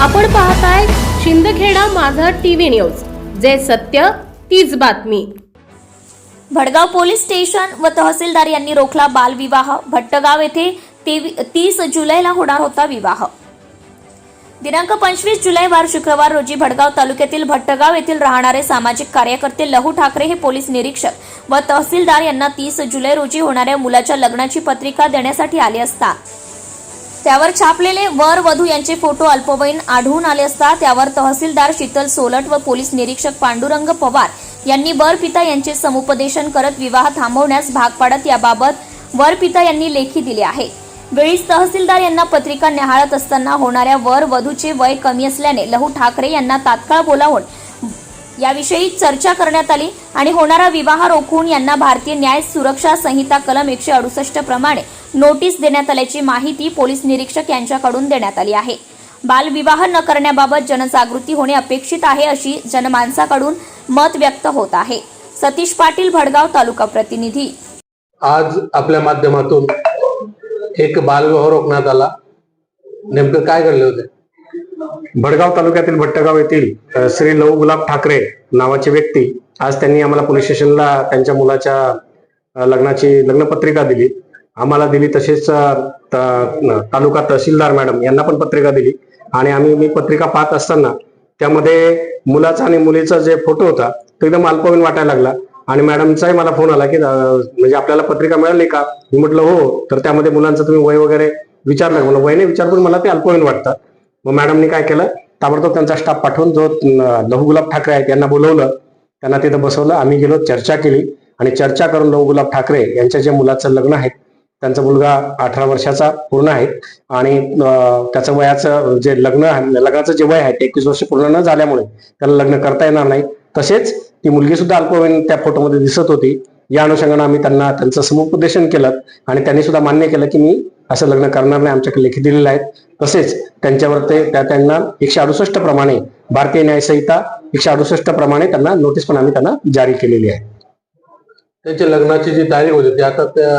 आपण पाहताय शिंदखेडा माझा टीव्ही न्यूज. जे सत्य तीच बातमी. भडगाव पोलीस स्टेशन व तहसीलदार यांनी रोखला बालविवाह. भट्टगाव येथे तेवी- तीस जुलैला होणार होता विवाह. दिनांक पंचवीस जुलै वार शुक्रवार रोजी भडगाव तालुक्यातील भट्टगाव येथील राहणारे सामाजिक कार्यकर्ते लहू ठाकरे हे पोलीस निरीक्षक व तहसीलदार यांना तीस जुलै रोजी होणाऱ्या मुलाच्या लग्नाची पत्रिका देण्यासाठी आले असता. त्यावर छापलेले वर वधू यांचे फोटो अल्पवयीन आढळून आले असता त्यावर तहसीलदार शीतल सोलट व पोलीस निरीक्षक पांडुरंग पवार यांनी वर पिता यांचे समुपदेशन करत विवाह थांबवण्यास भाग पाडत याबाबत वर पिता यांनी लेखी दिले आहे. वेळीच तहसीलदार यांना पत्रिका न्याहाळत असताना होणाऱ्या वर वधूचे वय कमी असल्याने लहू ठाकरे यांना तात्काळ बोलावून याविषयी चर्चा करण्यात आली आणि होणारा विवाह रोखून यांना भारतीय न्याय सुरक्षा संहिता कलम एकशे अडुसष्ट प्रमाणे नोटीस देण्यात आल्याची माहिती पोलीस निरीक्षक यांच्याकडून देण्यात आली आहे. बालविवाह न करण्याबाबत जनजागृती होणे अपेक्षित आहे अशी जनमानसाकडून मत व्यक्त होत आहे. सतीश पाटील भडगाव तालुका प्रतिनिधी. आज आपल्या माध्यमातून एक बालविवाह रोखण्यात आला. नेमकं काय घडले होते? भडगाव तालुक्यातील भट्टगाव येथील श्री लहू गुलाब ठाकरे नावाचे व्यक्ती आज त्यांनी आम्हाला पोलीस स्टेशनला त्यांच्या मुलाच्या लग्नाची लग्नपत्रिका दिली. आम्हाला दिली तसेच तालुका तहसीलदार मॅडम यांना पण पत्रिका दिली. आणि आम्ही मी पत्रिका पाहत असताना त्यामध्ये मुलाचा आणि मुलीचा जे फोटो होता तो एकदम अल्पवीन वाटायला लागला. आणि मॅडमचाही मला फोन आला की म्हणजे आपल्याला पत्रिका मिळाली का? मी म्हटलं हो. तर त्यामध्ये मुलांचं तुम्ही वय वगैरे विचारलं. मला वयने विचारपून मला ते अल्पवीन वाटतं. मग मॅडमनी काय केलं? ताबडतोब त्यांचा स्टाफ पाठवून जो लहू गुलाब ठाकरे आहेत यांना बोलवलं. त्यांना तिथं बसवलं. आम्ही गेलो चर्चा केली. आणि चर्चा करून लहू गुलाब ठाकरे यांच्या जे मुलाचं लग्न आहे त्यांचा मुलगा अठरा वर्षाचा पूर्ण आहे. आणि त्याचं वयाचं जे लग्न लग्नाचं जे वय आहे ते एकवीस वर्ष पूर्ण न झाल्यामुळे त्याला लग्न करता येणार नाही. तसेच ती मुलगी सुद्धा अल्पवयीन त्या फोटोमध्ये दिसत होती. या अनुषंगाने आम्ही त्यांना त्यांचं समुपदेशन केलं आणि त्यांनी सुद्धा मान्य केलं की मी असं लग्न करणार नाही आमच्याकडे लेखी दिलेले आहेत. तसेच त्यांच्यावर ते त्या त्यांना एकशे अडुसष्ट प्रमाणे भारतीय न्यायसंहिता एकशे अडुसष्ट प्रमाणे त्यांना नोटीस पण आम्ही त्यांना जारी केलेली आहे. त्यांच्या लग्नाची जी तारीख होती ती आता त्या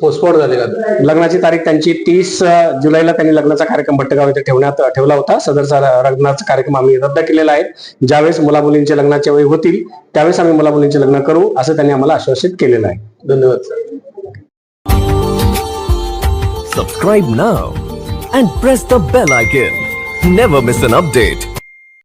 पोस्टपोन झाली का? लग्नाची तारीख त्यांची तीस जुलैला त्यांनी लग्नाचा कार्यक्रम भट्टगाव येथे ठेवण्यात ठेवला होता. सदरचा लग्नाचा कार्यक्रम आम्ही रद्द केलेला आहे. ज्यावेळेस मुला मुलींचे लग्नाचे वय होतील त्यावेळेस आम्ही मुला मुलींचे लग्न करू असं त्यांनी आम्हाला आश्वासित केलेलं आहे. धन्यवाद Subscribe now and press the bell icon. Never miss an update.